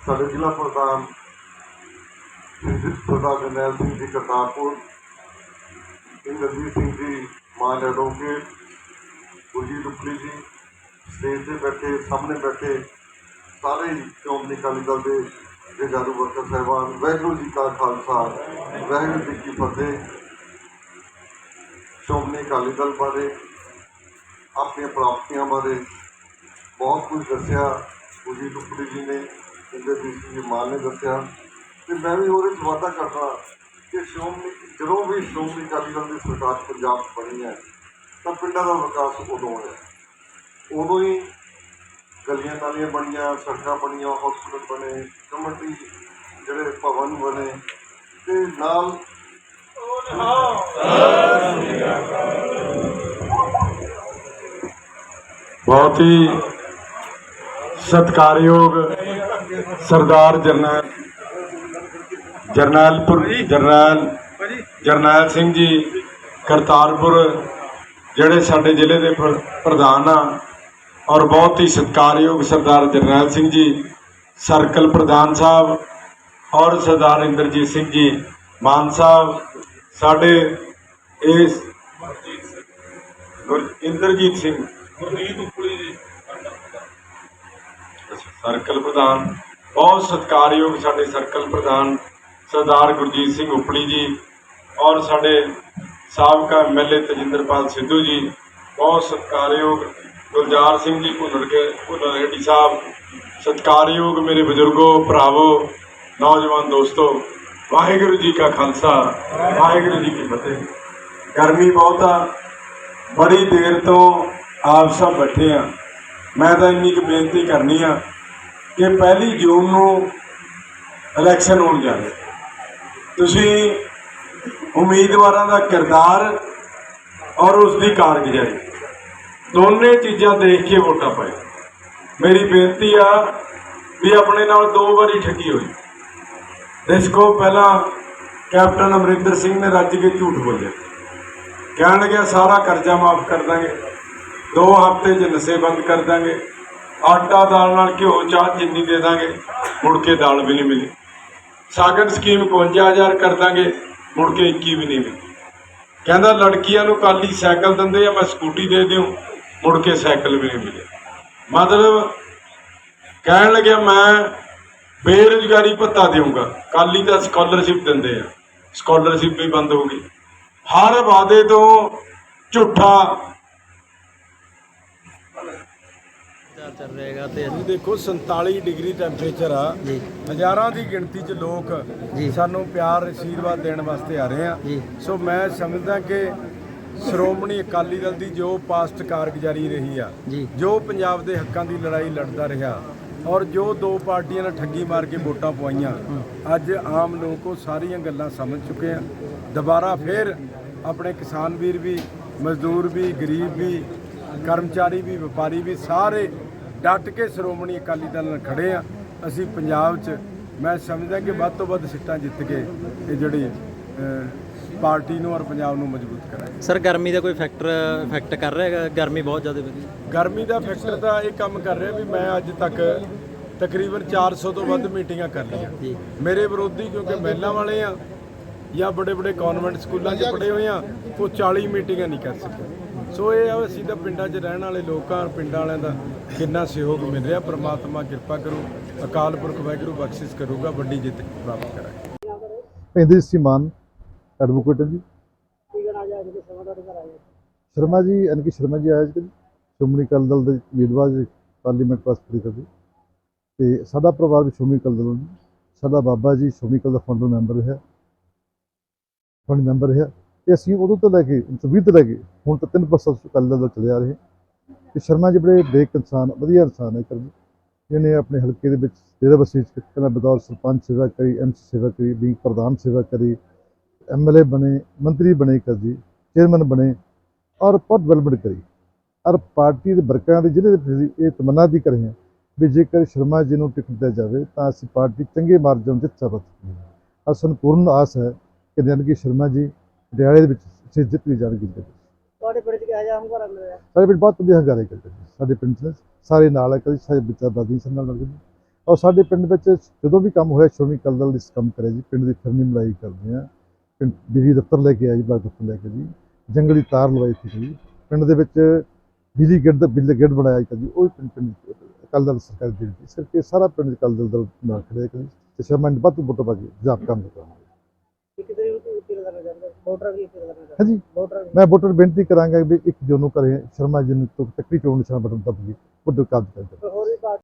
ਸਾਡੇ ਜ਼ਿਲ੍ਹਾ ਪ੍ਰਧਾਨ ਸ਼੍ਰੀ ਸਰਦਾਰ ਜਰਨੈਲ ਸਿੰਘ ਜੀ ਕਰਤਾਰਪੁਰ ਇੰਦਰਜੀਤ ਸਿੰਘ ਜੀ ਮਾਨ ਐਡਵੋਕੇਟ ਗੁਰਜੀਤ ਉਪਲੀ ਜੀ ਸਟੇਜ ਤੇ ਬੈਠੇ ਸਾਹਮਣੇ ਬੈਠੇ ਸਾਰੇ ਹੀ ਸ਼੍ਰੋਮਣੀ ਅਕਾਲੀ ਦਲ ਦੇ ਜੇਜਾਰੂ ਵਰਕਰ ਸਾਹਿਬਾਨ ਵਾਹਿਗੁਰੂ ਜੀ ਕਾ ਖਾਲਸਾ ਵਾਹਿਗੁਰੂ ਜੀ ਕੀ ਫਤਿਹ ਸ਼੍ਰੋਮਣੀ ਅਕਾਲੀ ਦਲ ਬਾਰੇ ਆਪਣੀਆਂ ਪ੍ਰਾਪਤੀਆਂ ਬਾਰੇ ਬਹੁਤ ਕੁਝ ਦੱਸਿਆ ਗੁਰਜੀਤ ਉਪਲੀ ਜੀ ਨੇ ਇੰਦਰਜੀਤ ਸੀ ਜੀ ਮਾਨ ਨੇ ਦੱਸਿਆ, ਤੇ ਮੈਂ ਵੀ ਉਹਦੇ 'ਚ ਵਾਅਦਾ ਕਰਦਾ ਕਿ ਸ਼੍ਰੋਮਣੀ, ਜਦੋਂ ਵੀ ਸ਼੍ਰੋਮਣੀ ਅਕਾਲੀ ਦਲ ਦੀ ਸਰਕਾਰ ਪੰਜਾਬ 'ਚ ਬਣੀ ਹੈ, ਤਾਂ ਪਿੰਡਾਂ ਦਾ ਵਿਕਾਸ ਉਦੋਂ ਹੋਇਆ। ਉਦੋਂ ਹੀ ਗਲੀਆਂ ਨਾਲੀਆਂ ਬਣੀਆਂ, ਸੜਕਾਂ ਬਣੀਆਂ ਹਸਪਤਾਲ ਬਣੇ ਕਮੇਟੀ ਜਿਹੜੇ ਭਵਨ ਬਣੇ, ਤੇ ਨਾਲ ਬਹੁਤ ਹੀ ਸਤਿਕਾਰਯੋਗ ਸਰਦਾਰ ਜਰਨੈਲ ਜਰਨੈਲਪੁਰ ਜਰਨੈਲ ਜਰਨੈਲ ਸਿੰਘ ਜੀ ਕਰਤਾਰਪੁਰ ਜਿਹੜੇ ਸਾਡੇ ਜ਼ਿਲ੍ਹੇ ਦੇ ਪ੍ਰ- ਪ੍ਰਧਾਨ ਆ ਔਰ ਬਹੁਤ ਹੀ ਸਤਿਕਾਰਯੋਗ ਸਰਦਾਰ ਜਰਨੈਲ ਸਿੰਘ ਜੀ ਸਰਕਲ ਪ੍ਰਧਾਨ ਸਾਹਿਬ ਔਰ ਸਰਦਾਰ ਇੰਦਰਜੀਤ ਸਿੰਘ ਜੀ ਮਾਨ ਸਾਹਿਬ ਸਾਡੇ ਇਸ ਇੰਦਰਜੀਤ ਸਿੰਘ। ਸਰਕਲ ਪ੍ਰਧਾਨ। ਬਹੁਤ ਸਤਿਕਾਰਯੋਗ ਸਾਡੇ ਸਰਕਲ ਪ੍ਰਧਾਨ ਸਰਦਾਰ ਗੁਰਜੀਤ ਸਿੰਘ ਉਪਲੀ ਜੀ ਔਰ ਸਾਡੇ ਸਾਬਕਾ ਐਮਐਲਏ ਤਜਿੰਦਰਪਾਲ ਸਿੱਧੂ ਜੀ, ਬਹੁਤ ਸਤਿਕਾਰਯੋਗ ਗੁਲਜ਼ਾਰ ਸਿੰਘ ਜੀ ਭੁੱਲਰ ਕੇ ਭੁੱਲਰ ਰੇਡੀ ਸਾਹਿਬ, ਸਤਿਕਾਰਯੋਗ ਮੇਰੇ ਬਜ਼ੁਰਗੋ, ਭਰਾਵੋ, ਨੌਜਵਾਨ ਦੋਸਤੋ, ਵਾਹਿਗੁਰੂ ਜੀ ਕਾ ਖਾਲਸਾ, ਵਾਹਿਗੁਰੂ ਜੀ ਕੀ ਫਤਿਹ। ਗਰਮੀ ਬਹੁਤ ਆ, ਬੜੀ ਦੇਰ ਤੋਂ ਆਪ ਸਭ ਬੈਠੇ ਆ। ਮੈਂ ਤਾਂ ਇੰਨੀ ਕੁ ਬੇਨਤੀ ਕਰਨੀ ਆ ਕਿ ਪਹਿਲੀ ਜੂਨ ਨੂੰ ਇਲੈਕਸ਼ਨ ਹੋਣ ਜਾ ਰਿਹਾ ਤੁਸੀਂ ਉਮੀਦਵਾਰਾਂ ਦਾ ਕਿਰਦਾਰ ਔਰ ਉਸ ਦੀ ਕਾਰਗੁਜ਼ਾਰੀ, ਦੋਨੇ ਚੀਜ਼ਾਂ ਦੇਖ ਕੇ ਵੋਟਾਂ ਪਾਓ ਮੇਰੀ ਬੇਨਤੀ ਆ ਵੀ ਆਪਣੇ ਨਾਲ ਦੋ ਵਾਰੀ ਠੱਗੀ ਹੋਈ। ਦੇਖੋ ਪਹਿਲਾਂ ਕੈਪਟਨ ਅਮਰਿੰਦਰ ਸਿੰਘ ਨੇ ਰੱਜ ਕੇ ਝੂਠ ਬੋਲਿਆ। ਕਹਿਣ ਲੱਗਿਆ, ਸਾਰਾ ਕਰਜ਼ਾ ਮਾਫ ਕਰ ਦਾਂਗੇ, ਦੋ ਹਫ਼ਤੇ 'ਚ ਨਸ਼ੇ ਬੰਦ ਕਰ ਦਾਂਗੇ। ਆਟਾ ਦਾਲ ਨਾਲ ਘਿਓ, ਚਾਹ ਜਿੰਨੀ ਦੇ ਦਾਂਗੇ, ਮੁੜ ਕੇ ਦਾਲ ਵੀ ਨਹੀਂ ਮਿਲੀ। ਸਾਗਰ ਸਕੀਮ 51000 ਕਰ ਦਾਂਗੇ, ਮੁੜ ਕੇ 21 ਵੀ ਨਹੀਂ ਮਿਲੀ। ਕਹਿੰਦਾ, ਲੜਕੀਆਂ ਨੂੰ ਕਾਲੀ ਸਾਈਕਲ ਦਿੰਦੇ ਆ, ਮੈਂ ਸਕੂਟੀ ਦੇ ਦਿਉ, ਮੁੜ ਕੇ ਸਾਈਕਲ ਵੀ ਨਹੀਂ ਮਿਲੇ ਮਤਲਬ ਕਹਿਣ ਲੱਗਿਆ, ਮੈਂ ਬੇਰੁਜ਼ਗਾਰੀ ਭੱਤਾ ਦੇਵਾਂਗਾ ਕਾਲੀ ਤਾਂ ਸਕਾਲਰਸ਼ਿਪ ਦਿੰਦੇ ਆ। ਸਕਾਲਰਸ਼ਿਪ ਵੀ ਬੰਦ ਹੋ ਗਈ। ਹਰ ਵਾਅਦੇ ਤੋਂ ਝੂਠਾ ਚੱਲ ਰਹੇਗਾ ਤੇ ਤੁਸੀਂ ਦੇਖੋ 47 ਡਿਗਰੀ ਟੈਂਪਰੇਚਰ ਆ ਜੀ ਹਜ਼ਾਰਾਂ ਦੀ ਗਿਣਤੀ 'ਚ ਲੋਕ। ਸਾਨੂੰ ਪਿਆਰ ਅਸ਼ੀਰਵਾਦ ਦੇਣ ਵਾਸਤੇ ਆ ਰਹੇ ਆ। ਸੋ ਮੈਂ ਸਮਝਦਾ ਕਿ ਸ਼੍ਰੋਮਣੀ ਅਕਾਲੀ ਦਲ ਦੀ ਜੋ ਪਾਸਟ ਕਾਰਗੁਜ਼ਾਰੀ ਰਹੀ ਆ। ਜੋ ਪੰਜਾਬ ਦੇ ਹੱਕਾਂ ਦੀ ਲੜਾਈ ਲੜਦਾ ਰਿਹਾ ਔਰ ਜੋ ਦੋ ਪਾਰਟੀਆਂ ਨੇ ਠੱਗੀ ਮਾਰ ਕੇ ਵੋਟਾਂ ਪਵਾਈਆਂ ਅੱਜ ਆਮ ਲੋਕ ਉਹ ਸਾਰੀਆਂ ਗੱਲਾਂ ਸਮਝ ਚੁੱਕੇ ਆ ਦੁਬਾਰਾ ਫੇਰ ਆਪਣੇ ਕਿਸਾਨ ਵੀਰ ਵੀ ਮਜ਼ਦੂਰ ਵੀ ਗਰੀਬ ਵੀ ਕਰਮਚਾਰੀ ਵੀ ਵਪਾਰੀ ਵੀ ਸਾਰੇ ਡਟ ਕੇ ਸ਼੍ਰੋਮਣੀ ਅਕਾਲੀ ਦਲ ਨਾਲ ਖੜੇ ਆ। ਅਸੀਂ ਪੰਜਾਬ 'ਚ ਮੈਂ ਸਮਝਦਾ ਕਿ ਵੱਧ ਤੋਂ ਵੱਧ ਸੀਟਾਂ ਜਿੱਤ ਕੇ ਇਹ ਜਿਹੜੀ ਪਾਰਟੀ ਨੂੰ ਔਰ ਪੰਜਾਬ ਨੂੰ ਮਜ਼ਬੂਤ ਕਰਾਂਗੇ। ਸਰ ਗਰਮੀ ਦਾ ਕੋਈ ਫੈਕਟਰ ਇਫੈਕਟ ਕਰ ਰਿਹਾ ਹੈਗਾ? ਗਰਮੀ ਬਹੁਤ ਜ਼ਿਆਦਾ ਵਧੀ। ਗਰਮੀ ਦਾ ਫੈਕਟਰ ਤਾਂ ਇਹ ਕੰਮ ਕਰ ਰਿਹਾ ਵੀ ਮੈਂ ਅੱਜ ਤੱਕ ਤਕਰੀਬਨ 400 ਤੋਂ ਵੱਧ ਮੀਟਿੰਗਾਂ ਕਰ ਲਈਆਂ। ਮੇਰੇ ਵਿਰੋਧੀ ਕਿਉਂਕਿ ਮਹਿਲਾ ਵਾਲੇ ਆ ਜਾਂ ਬੜੇ ਬੜੇ ਕਨਵੈਂਟ ਸਕੂਲਾਂ 'ਚ ਪੜ੍ਹੇ ਹੋਏ ਆ ਉਹ 40 ਮੀਟਿੰਗਾਂ ਨਹੀਂ ਕਰ ਸਕੇ। ਸੋ ਇਹ ਆ ਅਸੀਂ ਤਾਂ ਪਿੰਡਾਂ 'ਚ ਰਹਿਣ ਵਾਲੇ ਲੋਕਾਂ ਪਿੰਡਾਂ ਵਾਲਿਆਂ ਦਾ ਕਿੰਨਾ ਸਹਿਯੋਗ ਮਿਲ ਰਿਹਾ। ਪ੍ਰਮਾਤਮਾ ਕਿਰਪਾ ਕਰੂ, ਅਕਾਲ ਪੁਰਖ ਵਾਹਿਗੁਰੂ ਬਖਸ਼ਿਸ਼ ਕਰੂਗਾ, ਵੱਡੀ ਜਿੱਤ ਪ੍ਰਾਪਤ ਕਰਾਂਗੇ। ਪੈਂਦੇ ਸੀਮਾਨ ਐਡਵੋਕੇਟ ਜੀ। ਸ਼ਰਮਾ ਜੀ ਅਨਕੀ ਸ਼ਰਮਾ ਜੀ ਆਏ ਜੀ ਸ਼੍ਰੋਮਣੀ ਅਕਾਲੀ ਦਲ ਦੇ ਉਮੀਦਵਾਰ ਜੀ, ਪਾਰਲੀਮੈਂਟ ਵਾਸਤੇ ਕਰਦੇ ਤੇ ਸਾਡਾ ਪਰਿਵਾਰ ਵੀ ਸ਼੍ਰੋਮਣੀ ਅਕਾਲੀ ਦਲ ਸਾਡਾ ਬਾਬਾ ਜੀ ਸ਼੍ਰੋਮਣੀ ਅਕਾਲੀ ਦਾ ਫਾਊਂਡਰ ਮੈਂਬਰ ਹੈ ਫਾਊਂਡਰ ਮੈਂਬਰ ਹੈ ਤੇ ਅਸੀਂ ਉਦੋਂ ਤੋਂ ਲੈ ਕੇ 1920 ਤੋਂ ਲੈ ਕੇ ਹੁਣ ਤੱਕ ਤਿੰਨ ਪਰਸਨ ਅਕਾਲੀ ਦਲ ਦਾ ਚੱਲੇ ਆ ਰਹੇ। ਤੇ ਸ਼ਰਮਾ ਜੀ ਬੜੇ ਬੇਕ ਇਨਸਾਨ, ਵਧੀਆ ਇਨਸਾਨ ਹੈ ਕਰ ਜਿਹਨੇ ਆਪਣੇ ਹਲਕੇ ਦੇ ਵਿੱਚ ਡੇਰਾ ਬਸੀ ਪਹਿਲਾਂ ਬਤੌਰ ਸਰਪੰਚ ਸੇਵਾ ਕਰੀ ਐਮਸੀ ਸੇਵਾ ਕਰੀ ਵੀ ਪ੍ਰਧਾਨ ਸੇਵਾ ਕਰੀ ਐਮਐਲਏ ਬਣੇ, ਮੰਤਰੀ ਬਣੇ ਕਰ ਜੀ ਚੇਅਰਮੈਨ ਬਣੇ ਔਰ ਬਹੁਤ ਡਿਵੈਲਪਮੈਂਟ ਕਰੀ। ਔਰ ਪਾਰਟੀ ਦੇ ਵਰਕਰਾਂ ਦੇ ਜਿਹੜੇ ਅਸੀਂ ਇਹ ਤਮੰਨਾ ਦੀ ਕਰ ਰਹੇ ਹਾਂ ਵੀ ਜੇਕਰ ਸ਼ਰਮਾ ਜੀ ਨੂੰ ਟਿਕਟ ਦਿੱਤਾ ਜਾਵੇ ਤਾਂ ਅਸੀਂ ਪਾਰਟੀ ਚੰਗੇ ਮਾਰਜਨ ਜਿੱਤ ਸਕਦੀ ਹੈ ਔਰ ਸਾਨੂੰ ਪੂਰਨ ਆਸ ਹੈ ਕਿ ਜਨਕੀ ਸ਼ਰਮਾ ਜੀ ਪਟਿਆਲੇ ਦੇ ਵਿੱਚ ਜਿੱਤ ਵੀ ਜਾਣਗੇ ਤੁਹਾਡੇ ਪਿੰਡ ਚ ਕਿਹਾ ਜਾ ਹੰਗਾਰਾ ਮਿਲ ਰਿਹਾ ਸਾਡੇ ਪਿੰਡ ਬਹੁਤ ਵਧੀਆ ਹੰਗਾਰੇ ਕਰਦੇ ਸਾਡੇ ਪਿੰਡ 'ਚ ਸਾਰੇ ਨਾਲ ਹੈ ਕਦੀ ਸਾਰੇ ਬੱਚਾ ਬਾਦੀ ਸੰਭਾਲ ਨਾਲ ਕਰਦੇ ਔਰ ਸਾਡੇ ਪਿੰਡ ਵਿੱਚ ਜਦੋਂ ਵੀ ਕੰਮ ਹੋਇਆ ਸ਼੍ਰੋਮਣੀ ਅਕਾਲੀ ਦਲ ਇਸ ਕੰਮ ਕਰਿਆ ਜੀ। ਪਿੰਡ ਦੀ ਫਿਰਨੀ ਮਲਾਈ ਕਰਦੇ ਆ। ਪਿੰਡ ਬਿਜਲੀ ਦਫ਼ਤਰ ਲੈ ਕੇ ਆਇਆ ਜੀ ਬਲਾਕ ਦਫ਼ਤਰ ਲੈ ਕੇ ਜੀ। ਜੰਗਲੀ ਤਾਰ ਲਵਾਈ ਸੀ ਜੀ। ਪਿੰਡ ਦੇ ਵਿੱਚ ਬਿਜਲੀ ਗੇਟ ਦਾ ਬਿਜਲੀ ਗੇਟ ਬਣਾਇਆ ਜੀ। ਉਹ ਪਿੰਡ ਪਿੰਡ ਅਕਾਲੀ ਦਲ ਸਰਕਾਰ ਦੀ ਸੀ। ਇਸ ਕਰਕੇ ਸਾਰਾ ਪਿੰਡ ਅਕਾਲੀ ਦਲ ਦਾ ਨਾਲ ਖੜਿਆ ਜੀ। ਤੇ ਸ਼ਰਮਾ ਨੇ ਵੱਧ ਵੋਟਾਂ ਪਾ ਕੇ ਜਾਬ ਕੰਮ ਕਰਾਂਗੇ ਇੱਕ ਤਰੀਕ ਨੂੰ ਅਪੀਲ ਕਰਨਾ ਚਾਹੁੰਦੇ ਹੋ? ਵੋਟਰਾਂ ਦੀ ਅਪੀਲ ਕਰਨਾ ਚਾਹੁੰਦੇ ਹਾਂਜੀ? ਵੋਟਰਾਂ ਮੈਂ ਵੋਟਰ ਬੇਨਤੀ ਕਰਾਂਗਾ ਵੀ ਇੱਕ ਜੂਨ ਨੂੰ ਕਰੇ ਸ਼ਰਮਾ ਜੀ ਨੂੰ ਤੱਕੜੀ ਚੋਣ ਨਿਸ਼ਾਨ ਬਟਨ ਦੱਬ ਕੇ ਵੋਟਰ ਕਾਬੂ ਕਰ ਹੋਰ ਵੀ